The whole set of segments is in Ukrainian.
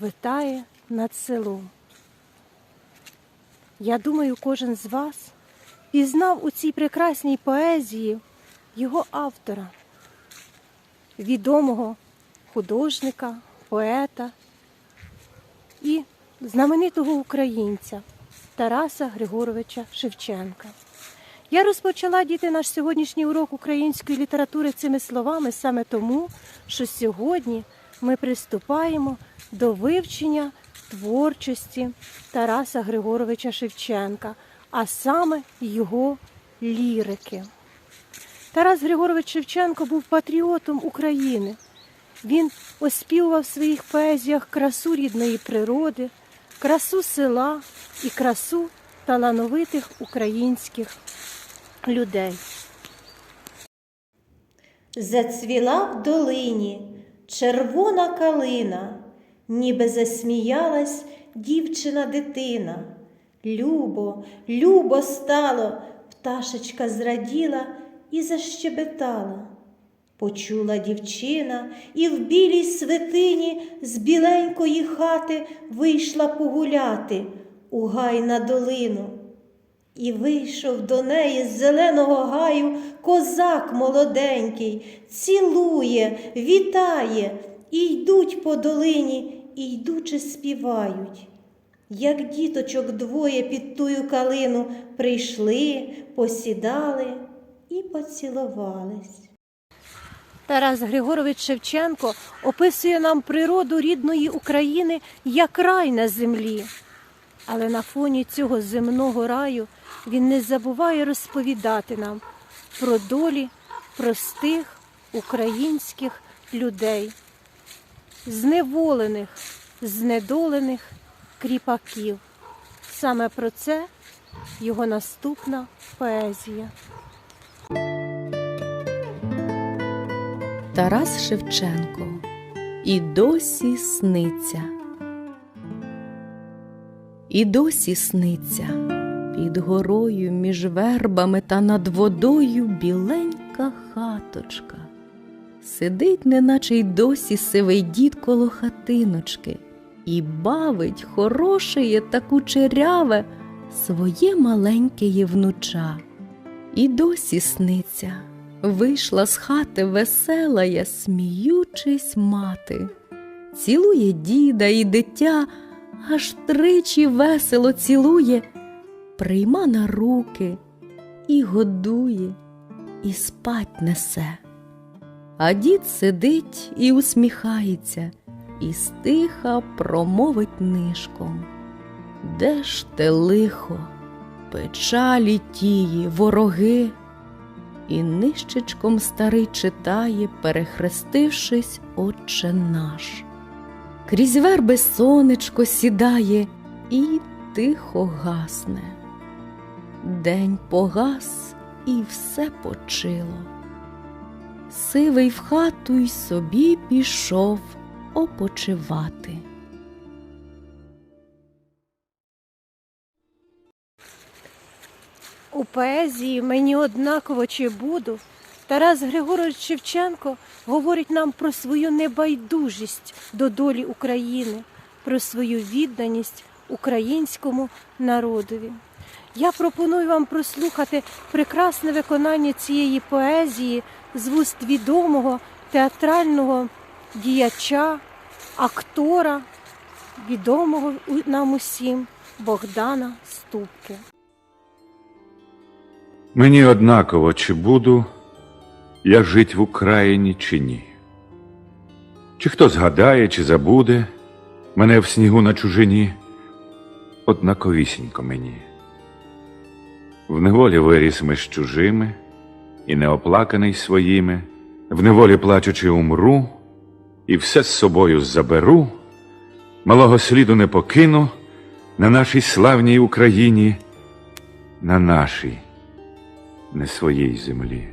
витає над селом. Я думаю, кожен з вас пізнав у цій прекрасній поезії його автора, відомого художника, поета і знаменитого українця Тараса Григоровича Шевченка. Я розпочала діти наш сьогоднішній урок української літератури цими словами саме тому, що сьогодні ми приступаємо до вивчення творчості Тараса Григоровича Шевченка, а саме його лірики. Тарас Григорович Шевченко був патріотом України. Він оспівував в своїх поезіях красу рідної природи, красу села і красу талановитих українських людей. Зацвіла в долині червона калина, ніби засміялась дівчина дитина. Любо, любо стало, пташечка зраділа і защебетала. Почула дівчина і в білій свитині з біленької хати вийшла погуляти у гай на долину. І вийшов до неї з зеленого гаю козак молоденький, цілує, вітає, і йдуть по долині, і йдучи співають. Як діточок двоє під тую калину прийшли, посідали і поцілувались. Тарас Григорович Шевченко описує нам природу рідної України як рай на землі. Але на фоні цього земного раю він не забуває розповідати нам про долі простих українських людей, зневолених, знедолених кріпаків. Саме про це його наступна поезія. Тарас Шевченко і досі сниться. І досі сниться під горою між вербами та над водою біленька хаточка. Сидить, неначе й досі сивий дід коло хатиночки, і бавить хорошеє та кучеряве своє маленьке внуча. І досі сниться. Вийшла з хати веселая, сміючись мати, цілує діда і дитя, аж тричі весело цілує, прийма на руки і годує, і спать несе. А дід сидить і усміхається, і стиха промовить нишком. Де ж те лихо, печалі тії, вороги? І нищечком старий читає, перехрестившись, Отче наш. Крізь верби сонечко сідає і тихо гасне. День погас і все почило. Сивий в хату й собі пішов опочивати. У поезії мені однаково чи буду. Тарас Григорович Шевченко говорить нам про свою небайдужість до долі України, про свою відданість українському народові. Я пропоную вам прослухати прекрасне виконання цієї поезії з вуст відомого театрального діяча, актора, відомого нам усім Богдана Ступки. Мені однаково, чи буду я жить в Україні, чи ні. Чи хто згадає, чи забуде мене в снігу на чужині, однаковісінько мені. В неволі виріс ми з чужими, і неоплаканий своїми, в неволі плачучи умру, і все з собою заберу, малого сліду не покину на нашій славній Україні, на нашій, не своїй землі.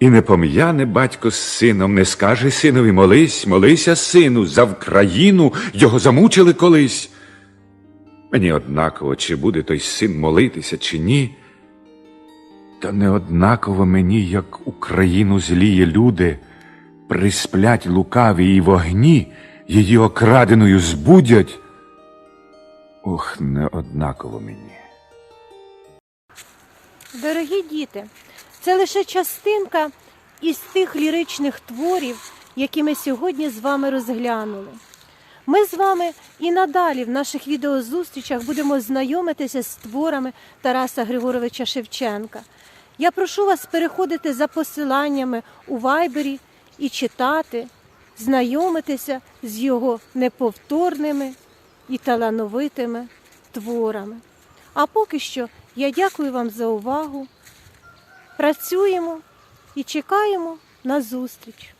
І не пом'яне батько з сином, не скаже синові молись, молися, сину, за Вкраїну його замучили колись. Мені однаково, чи буде той син молитися, чи ні. Та не однаково мені, як Україну зліє люди, присплять лукаві і вогні, її окраденою збудять. Ох, не однаково мені. Дорогі діти, це лише частинка із тих ліричних творів, які ми сьогодні з вами розглянули. Ми з вами і надалі в наших відеозустрічах будемо знайомитися з творами Тараса Григоровича Шевченка. Я прошу вас переходити за посиланнями у вайбері і читати, знайомитися з його неповторними і талановитими творами. А поки що я дякую вам за увагу. Працюємо і чекаємо на зустріч.